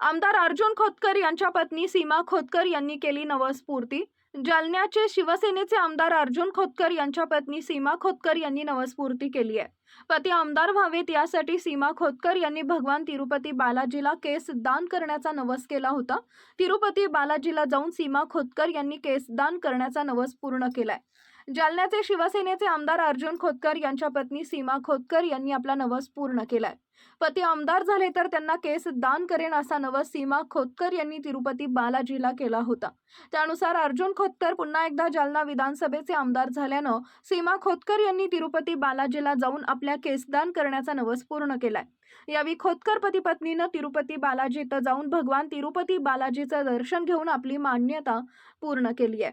आमदार अर्जुन खोतकर यांच्या पत्नी सीमा खोतकर यांनी केली नवस्फूर्ती. जालन्याचे शिवसेनेचे आमदार अर्जुन खोतकर यांच्या पत्नी सीमा खोतकर यांनी नवस्फूर्ती केली आहे. पती आमदार व्हावेत यासाठी सीमा खोतकर यांनी भगवान तिरुपती बालाजीला केस दान करण्याचा नवस केला होता. तिरुपती बालाजीला जाऊन सीमा खोतकर यांनी केस दान करण्याचा नवस पूर्ण केलाय. जालन्याचे शिवसेनेचे आमदार अर्जुन खोतकर यांच्या पत्नी सीमा खोतकर यांनी आपला नवस पूर्ण केलाय. पती आमदार झाले तर त्यांना केस दान करेन असा नवस सीमा खोतकर यांनी तिरुपती बालाजीला केला होता. त्यानुसार अर्जुन खोतकर पुन्हा एकदा जालना विधानसभेचे आमदार झाल्यानं सीमा खोतकर यांनी तिरुपती बालाजीला जाऊन आपल्या केसदान करण्याचा नवस पूर्ण केलाय. यावेळी खोतकर पती पत्नीनं तिरुपती बालाजी इथं जाऊन भगवान तिरुपती बालाजीचं दर्शन घेऊन आपली मान्यता पूर्ण केली आहे.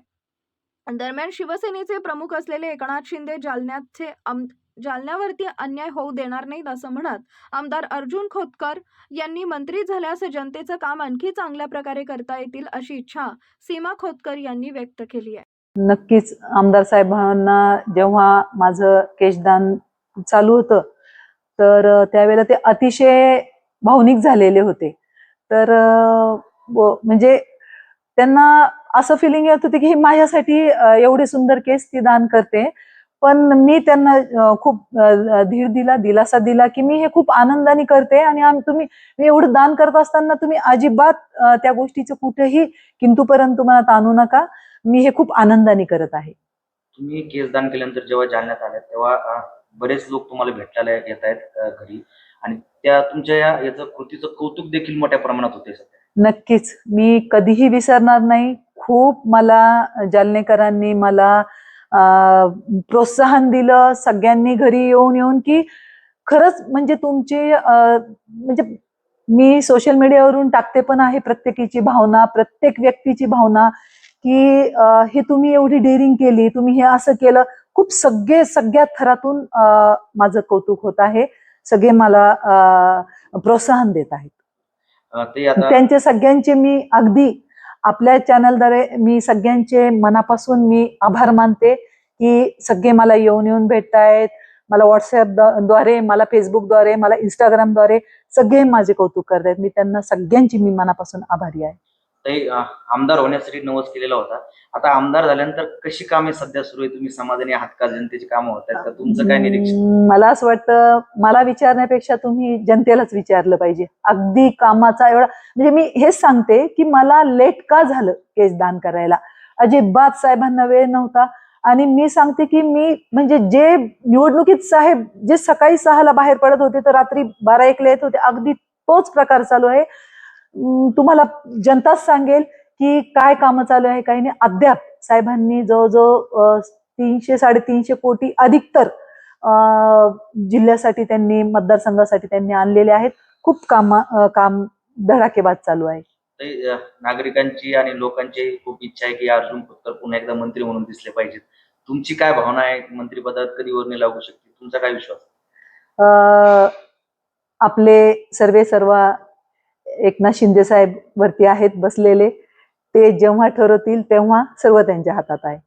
दरम्यान शिवसेनेचे प्रमुख असलेले एकनाथ शिंदे जालन्याचे आम जालन्यावरती अन्याय होऊ देणार नाहीत असं म्हणत आमदार अर्जुन खोतकर यांनी मंत्री झाल्यास जनतेचं काम आणखी चांगल्या प्रकारे करता येतील अशी इच्छा सीमा खोतकर यांनी व्यक्त केली आहे. नक्कीच आमदार साहेबांना जेव्हा माझं केशदान चालू होतं तर त्यावेळेला ते अतिशय भावनिक झालेले होते. तर म्हणजे त्यांना असं फिलिंग येत होते की ही माझ्यासाठी एवढे सुंदर केस ती दान करते. पण मी त्यांना खूप धीर दिला दिलासा दिला की मी हे खूप आनंदाने करते आणि तुम्ही मी एवढं दान करत असताना तुम्ही अजिबात त्या गोष्टीचं कुठेही किंतूपर्यंत मनात आणू नका. मी हे खूप आनंदाने करत आहे. तुम्ही केस दान केल्यानंतर जेव्हा जालण्यात आल्या तेव्हा बरेच लोक तुम्हाला भेटायला येत आहेत घरी. आणि त्या तुमच्या या याचं कृतीचं कौतुक देखील मोठ्या प्रमाणात होते सध्या. नक्कीच. मी कधीही विसरणार नाही. खूप मला जालनेकरांनी मला प्रोत्साहन दिलं सगळ्यांनी घरी येऊन येऊन की खरंच म्हणजे तुमची म्हणजे मी सोशल मीडियावरून टाकते पण आहे प्रत्येकीची भावना प्रत्येक व्यक्तीची भावना की हे तुम्ही एवढी डेअरिंग केली तुम्ही हे असं केलं. खूप सगळे सगळ्या थरातून माझं कौतुक होत आहे. सगळे मला प्रोत्साहन देत आहेत. ते आता त्यांचे सगळ्यांचे मी अगदी आपल्या चॅनलद्वारे मी सगळ्यांचे मनापासून मी आभार मानते की सगळे मला येऊन येऊन भेटतायत मला व्हॉट्सअपद्वारे मला फेसबुकद्वारे मला इंस्टाग्रामद्वारे सगळे माझे कौतुक करतायत. मी त्यांना सगळ्यांची मी मनापासून आभारी आहे. ते आमदार होण्यासाठी नवस केलेला होता. आता आमदार झाल्यानंतर कशी कामे सध्या सुरू आहे तुम्ही समाधानी आहात का? जनतेची कामं होत आहेत का? तुमचं काय निरीक्षण? मला असं वाटतं मला विचारण्यापेक्षा तुम्ही जनतेलाच विचारलं पाहिजे. अगदी कामाचा एवढा म्हणजे मी हेच सांगते की मला लेट का झालं केस दान करायला? अजिबात साहेबांना वेळ नव्हता. आणि मी सांगते की मी म्हणजे जे निवडणुकीत साहेब जे सकाळी सहाला बाहेर पडत होते तर रात्री बारा एकला येत होते अगदी तोच प्रकार चालू आहे. तुम्हाला जनताच सांगेल की काय कामं चालू आहे काही नाही. अद्याप साहेबांनी जवळजवळ तीनशे साडेतीनशे कोटी अधिक तर अं, जिल्ह्यासाठी त्यांनी मतदारसंघासाठी त्यांनी आणलेले आहेत. खूप काम काम धडाकेबाज चालू आहे. नागरिकांची आणि लोकांची खूप इच्छा आहे की अर्जुन खोतकर पुन्हा एकदा मंत्री म्हणून दिसले पाहिजेत. तुमची काय भावना आहे? मंत्रिपदात कधी वर्णी लागू शकते तुमचा काय विश्वास? आपले सर्वे सर्व एकनाथ शिंदे साहेब वरती आहेत बसलेले ते जेव्हा ठरवतील तेव्हा सर्व त्यांच्या हातात आहे.